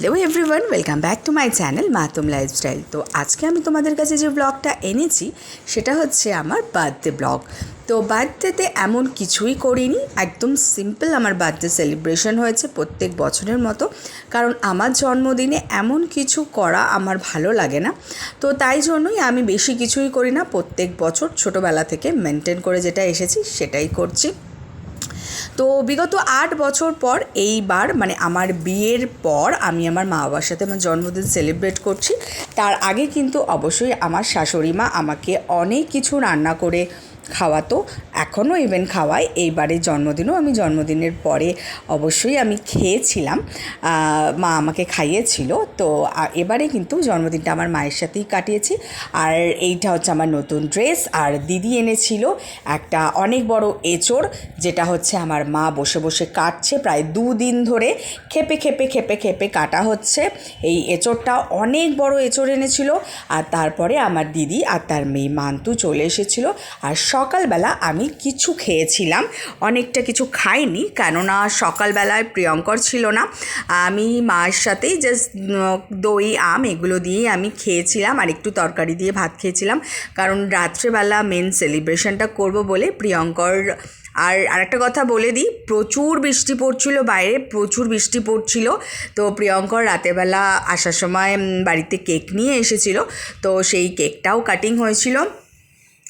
Hello everyone welcome back to my channel মাতুম lifestyle তো আজকে আমি তোমাদের কাছে যে ব্লগটা এনেছি, সেটা হচ্ছে আমার বার্থডে ব্লগ তো বার্থডেতে এমন কিছুই করিনি, একদম সিম্পল আমার বার্থডে সেলিব্রেশন হয়েছে প্রত্যেক বছরের মতো। কারণ আমার জন্মদিনে এমন কিছু করা আমার ভালো লাগে না। তো তাই জন্যই আমি বেশি কিছুই করি না, প্রত্যেক বছর ছোটোবেলা থেকে মেনটেন করে যেটা এসেছি, সেটাই করছি। তো বিগত আট বছর পর এইবার মানে আমার বিয়ের পর আমি আমার মা বাবার সাথে আমার জন্মদিন সেলিব্রেট করছি। তার আগে কিন্তু অবশ্যই আমার শাশুড়ি মা আমাকে অনেক কিছু রান্না করে খাওয়াতো এখনও ইভেন খাওয়াই এইবারের জন্মদিনও আমি জন্মদিনের পরে অবশ্যই আমি খেয়েছিলাম। মা আমাকে খাইয়েছিল। তো এবারে কিন্তু জন্মদিনটা আমার মায়ের সাথেই কাটিয়েছি। আর এইটা হচ্ছে আমার নতুন ড্রেস। আর দিদি এনেছিল একটা অনেক বড় এঁচড়, যেটা হচ্ছে আমার মা বসে বসে কাটছে প্রায় দুদিন ধরে। খেপে খেপে খেপে খেপে কাটা হচ্ছে। এই এঁচড়টা অনেক বড় এঁচড় এনেছিল। আর তারপরে আমার দিদি আর তার মেয়ে মান্তু চলে এসেছিল। আর সকালবেলা আমি কিছু খেয়েছিলাম। অনেকটা কিছু খাইনি, কেননা সকালবেলায় প্রিয়ঙ্কর ছিল না। আমি মায়ের সাথেই জাস্ট দই, আম এগুলো দিয়েই আমি খেয়েছিলাম আর একটু তরকারি দিয়ে ভাত খেয়েছিলাম। কারণ রাত্রেবেলা মেন সেলিব্রেশনটা করব বলে প্রিয়ঙ্কর আর আরেকটা কথা বলে দিই, প্রচুর বৃষ্টি পড়ছিল বাইরে, প্রচুর বৃষ্টি পড়ছিল। তো প্রিয়ঙ্কর রাতেরবেলা আসার সময় বাড়িতে কেক নিয়ে এসেছিল। তো সেই কেকটাও কাটিং হয়েছিল।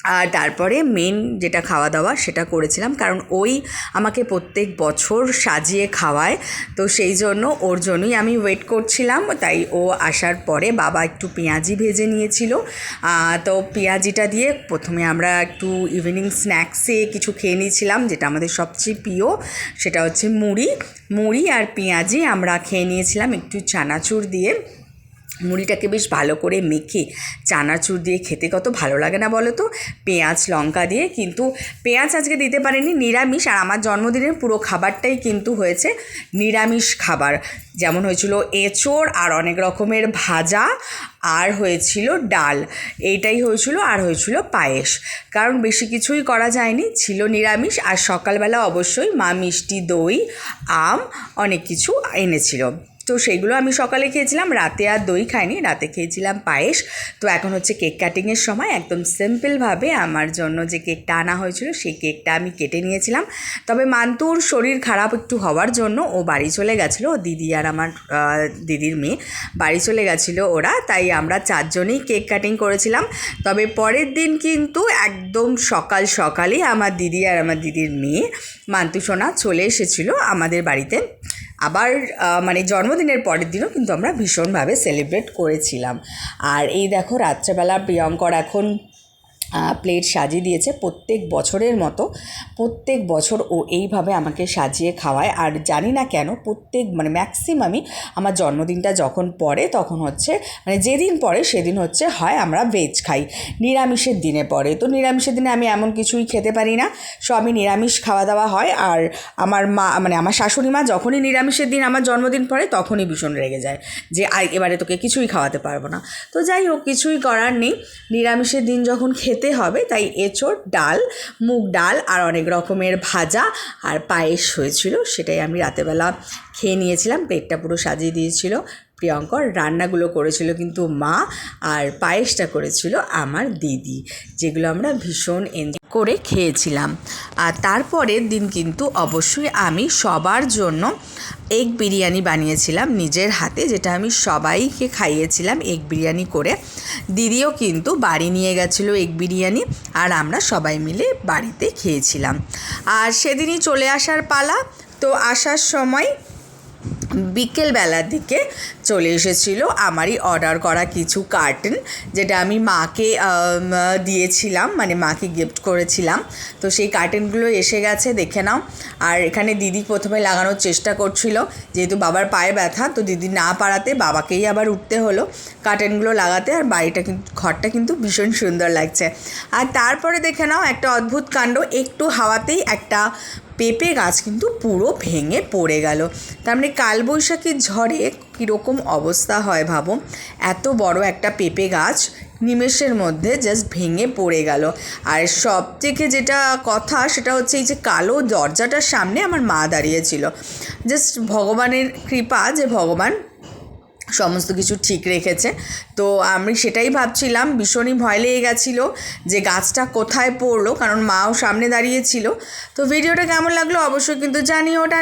আর তারপরে মেন যেটা খাওয়া দাওয়া সেটা করেছিলাম। কারণ ওই আমাকে প্রত্যেক বছর সাজিয়ে খাওয়ায়। তো সেই জন্য, ওর জন্যই আমি ওয়েট করছিলাম। তাই ও আসার পরে বাবা একটু পেঁয়াজি ভেজে নিয়েছিল। তো পেঁয়াজিটা দিয়ে প্রথমে আমরা একটু ইভিনিং স্ন্যাক্সে কিছু খেয়ে নিয়েছিলাম, যেটা আমাদের সবচেয়ে প্রিয়। সেটা হচ্ছে মুড়ি। মুড়ি আর পেঁয়াজি আমরা খেয়ে নিয়েছিলাম একটু চানাচুর দিয়ে। মুড়িটাকে বেশ ভালো করে মেখে চানাচুর দিয়ে খেতে কত ভালো লাগে না বলো তো? পেঁয়াজ, লঙ্কা দিয়ে কিন্তু পেঁয়াজ আজকে দিতে পারেনি, নিরামিষ। আর আমার জন্মদিনের পুরো খাবারটাই কিন্তু হয়েছে নিরামিষ খাবার। যেমন হয়েছিল এঁচোড় আর অনেক রকমের ভাজা আর হয়েছিল ডাল। এইটাই হয়েছিল আর হয়েছিল পায়েস। কারণ বেশি কিছুই করা যায়নি, ছিল নিরামিষ। আর সকালবেলা অবশ্যই মা মিষ্টি, দই, আম অনেক কিছু এনেছিল। তো সেইগুলো আমি সকালে খেয়েছিলাম, রাতে আর দই খাইনি, রাতে খেয়েছিলাম পায়েস। তো এখন হচ্ছে কেক কাটিংয়ের সময়, একদম সিম্পলভাবে আমার জন্য যে কেকটা আনা হয়েছিল, সেই কেকটা আমি কেটে নিয়েছিলাম। তবে মান্তুর শরীর খারাপ একটু হওয়ার জন্য ও বাড়ি চলে গেছিল দিদি আর আমার দিদির মেয়ে বাড়ি চলে গেছিল ওরা, তাই আমরা চারজনেই কেক কাটিং করেছিলাম। তবে পরের দিন কিন্তু একদম সকাল সকালই আমার দিদি আর আমার দিদির মেয়ে মান্তু সোনা চলে এসেছিল আমাদের বাড়িতে। আবার মানে জন্মদিনের পরের দিনও কিন্তু আমরা ভীষণভাবে সেলিব্রেট করেছিলাম। আর এই দেখো, রাত্রেবেলা প্রিয়ঙ্কর এখন প্লেট সাজিয়ে দিয়েছে প্রত্যেক বছরের মতো। প্রত্যেক বছর ও এইভাবে আমাকে সাজিয়ে খাওয়ায়। আর জানি না কেন প্রত্যেক মানে ম্যাক্সিমামই আমার জন্মদিনটা যখন পড়ে তখন হচ্ছে মানে যেদিন পড়ে সেদিন হচ্ছে হয় আমরা ভেজ খাই। নিরামিষের দিনে পড়ে। তো নিরামিষের দিনে আমি এমন কিছুই খেতে পারি না। সো আমি নিরামিষ খাওয়া দাওয়া হয়। আর আমার মা মানে আমার শাশুড়ি মা যখনই নিরামিষের দিন আমার জন্মদিন পড়ে তখনই ভীষণ রেগে যায় যে এবারে তোকে কিছুই খাওয়াতে পারব না। তো যাই হোক, কিছুই করার নেই। নিরামিষের দিন যখন খেতে হবে, তাই এঁচোড়, ডাল, মুগ ডাল আর অনেক রকমের ভাজা আর পায়েস হয়েছিল, সেটাই আমি রাতেবেলা খেয়ে নিয়েছিলাম। পেটটা পুরো সাজিয়ে দিয়েছিল। প্রিয়ঙ্কর রান্নাগুলো করেছিল কিন্তু মা আর পায়েসটা করেছিল আমার দিদি, যেগুলো আমরা ভীষণ এনজয় করে খেয়েছিলাম। আর তারপরের দিন কিন্তু অবশ্যই আমি সবার জন্য এগ বিরিয়ানি বানিয়েছিলাম নিজের হাতে, যেটা আমি সবাইকে খাইয়েছিলাম এগ বিরিয়ানি করে। দিদিও কিন্তু বাড়ি নিয়ে গেছিল এগ বিরিয়ানি আর আমরা সবাই মিলে বাড়িতে খেয়েছিলাম। আর সেদিনই চলে আসার পালা। তো আসার সময় বিকেলবেলার দিকে চলে এসেছিল আমারই অর্ডার করা কিছু কার্টন, যেটা আমি মাকে দিয়েছিলাম মানে মাকে গিফট করেছিলাম। তো সেই কার্টনগুলো এসে গেছে, দেখে নাও। আর এখানে দিদি প্রথমে লাগানোর চেষ্টা করছিল, যেহেতু বাবার পায়ে ব্যথা, তো দিদি না পারাতে বাবাকেই আবার উঠতে হলো কার্টেনগুলো লাগাতে। আর বাড়িটা কিন্তু ঘরটা কিন্তু ভীষণ সুন্দর লাগছে। আর তারপরে দেখে নাও, একটা অদ্ভুত কাণ্ড, একটু হাওয়াতেই একটা পেঁপে গাছ কিন্তু পুরো ভেঙে পড়ে গেল। তার মানে কালবৈশাখীর ঝড়ে কীরকম অবস্থা হয় ভাবো এত বড় একটা পেঁপে গাছ নিমেষের মধ্যে জাস্ট ভেঙে পড়ে গেল। আর সব থেকে যেটা কথা সেটা হচ্ছে এই যে কালো দরজাটার সামনে আমার মা দাঁড়িয়েছিল। জাস্ট ভগবানের কৃপা যে ভগবান সমস্ত কিছু ঠিক রেখেছে। তো আমি সেটাই ভাবছিলাম, ভীষণই ভয় লেগে গেছিল যে গাছটা কোথায় পড়ল, কারণ মাও সামনে দাঁড়িয়েছিল তো ভিডিওটা কেমন লাগল অবশ্যই কিন্তু জানিও। ওটা